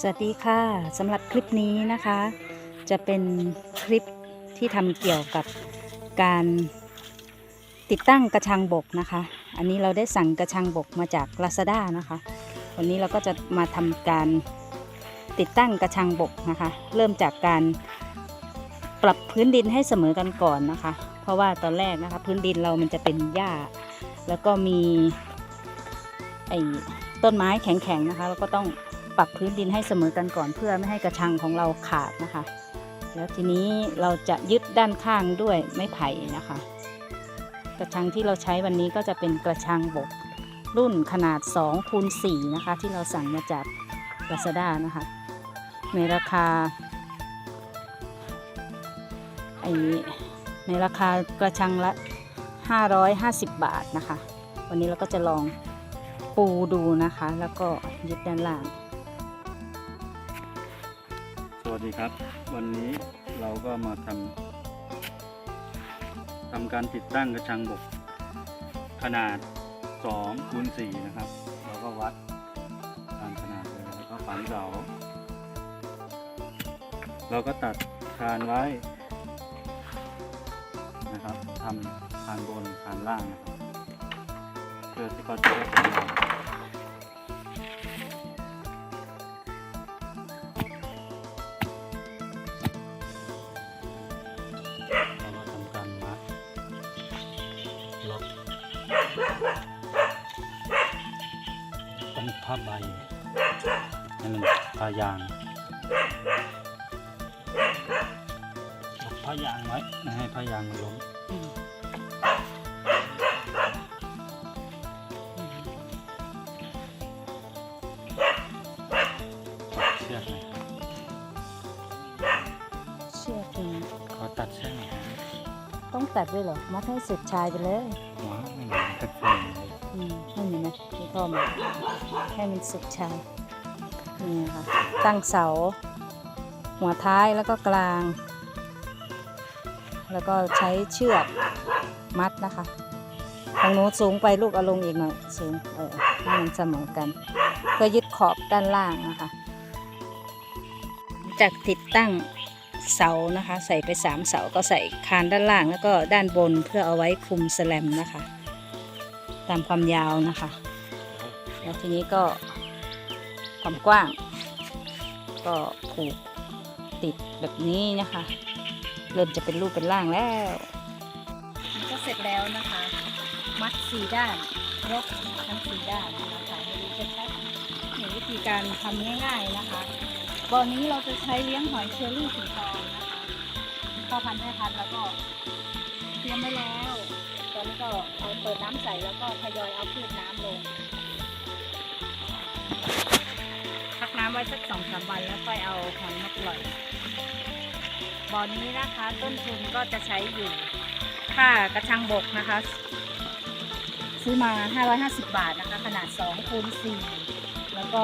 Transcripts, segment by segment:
สวัสดีค่ะสำหรับคลิปนี้นะคะ จะเป็นคลิปที่ทำเกี่ยวกับการติดตั้งกระชังบกนะคะ อันนี้เราได้สั่งกระชังบกมาจาก Lazada นะคะ วันนี้เราก็จะมาทำการติดตั้งกระชังบกนะคะ เริ่มจากการปรับพื้นดินให้เสมอกันก่อนนะคะ เพราะว่าตอนแรกนะคะพื้นดินเรามันจะเป็นหญ้า แล้วก็มีไอ้ต้นไม้แข็งๆนะคะ แล้วก็ต้อง ปรับพื้นดินให้เสมอกันก่อนเพื่อไม่ให้กระชังของเราขาดนะคะ แล้วทีนี้เราจะยึดด้านข้างด้วยไม้ไผ่นะคะ กระชังที่เราใช้วันนี้ก็จะเป็นกระชังบกรุ่นขนาด2คูณ4นะคะ ที่เราสั่งมาจาก Lazada นะคะ ในราคาไอในราคากระชังละ 550 บาทนะคะ วันนี้เราก็จะลองปูดูนะคะ แล้วก็ยึดด้านล่าง วัสดีครับ วันนี้เราก็มาทำทำการติดตั้งกระชังบก ขนาด2คูณ4นะครับ เราก็วัดตามขนาดเลยแล้วก็ฝังเสาเราก็ตัดคานไว้นะครับทำคานบนคานล่างนะครับเพื่อที่เขาจะได้ ต้องผ้าใบให้มันผ้ายางล็อกผ้ายางไว้ไม่ให้ผ้ายางมันล้มตัดเชือกหน่อยเชือกนี้ขอตัดเชือกหน่อยต้องตัดด้วยเหรอมัดให้สุดชายไปเลย หัวไม่เหมือนตัดเส้นเลยอืมไม่มีนะที่เข้ามาให้มันสุดชายนี่นะคะตั้งเสา หัวท้ายแล้วก็กลาง แล้วก็ใช้เชือกมัดนะคะทางโน้นสูงไปลูกเอาลงอีกหน่อยสูงเออให้มันเสมอกัน เพื่อยึดขอบด้านล่างนะคะจากติดตั้งเสานะคะ ใส่ไปสามเสาก็ใส่คานด้านล่างแล้วก็ด้านบนเพื่อเอาไว้คุมแสแลมนะคะ ตามความยาวนะคะ แล้วทีนี้ก็ความกว้าง ก็ผูกติดแบบนี้นะคะ เริ่มจะเป็นรูปเป็นร่างแล้วก็เสร็จแล้วนะคะ มัดสี่ด้านยกทั้งสี่ด้านนะคะให้ดูชัดๆนี่วิธีการทำง่าย ๆนะคะบ่อนี้เราจะใช้เลี้ยงหอยเชอรี่สีทองนะคะพ่อพันธุ์แม่พันธุ์แล้วก็เตรียมไว้แล้ว นก็เอาเปิดน้ำใส่แล้วก็ทยอยเอาพืชน้ำลงพักน้ำไว้สักสองสามวันแล้วค่อยเอาหอยมาปล่อยบ่อนี้นะคะ ต้นทุนก็จะใช้อยู่ค่ากระชังบกนะคะ ซื้อมา 550 บาทนะคะ ขนาด2คูณ4แล้วก็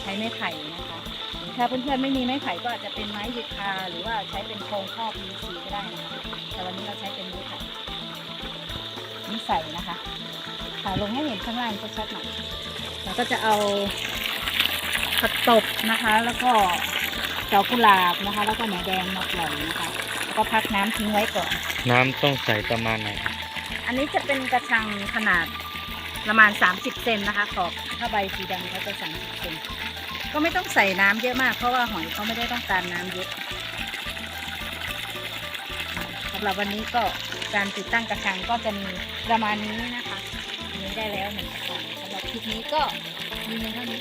ใช้ไม้ไผ่นะคะหรือถ้าเพื่อนๆไม่มีไม้ไผ่ก็อาจจะเป็นไม้ยูคาหรือว่าใช้เป็นโครงครอบ PVC ก็ได้นะคะแต่วันนี้เราใช้เป็นไม้ไผ่ ใส่นะคะค่ะลงให้เห็นข้างล่างชัดๆหน่อยแล้วก็จะเอาผักตบนะคะ แล้วก็ดอกกุหลาบนะคะ แล้วก็หมูแดงมาปล่อยนะคะแล้วก็พักน้ำทิ้งไว้ก่อน น้ำต้องใส่ประมาณไหนอันนี้จะเป็นกระชังขนาดประมาณ 30 เซนนะคะ ขอบผ้าใบสีดำเขาจะ30เซนก็ไม่ต้องใส่น้ำเยอะมาก เพราะว่าหอยเขาไม่ได้ต้องการน้ำเยอะสำหรับวันนี้ก็ การติดตั้งกระชังก็จะมีประมาณนี้นะคะนี้ได้แล้วหนึ่งกระชังสำหรับคลิปนี้ก็มีเพียงเท่านี้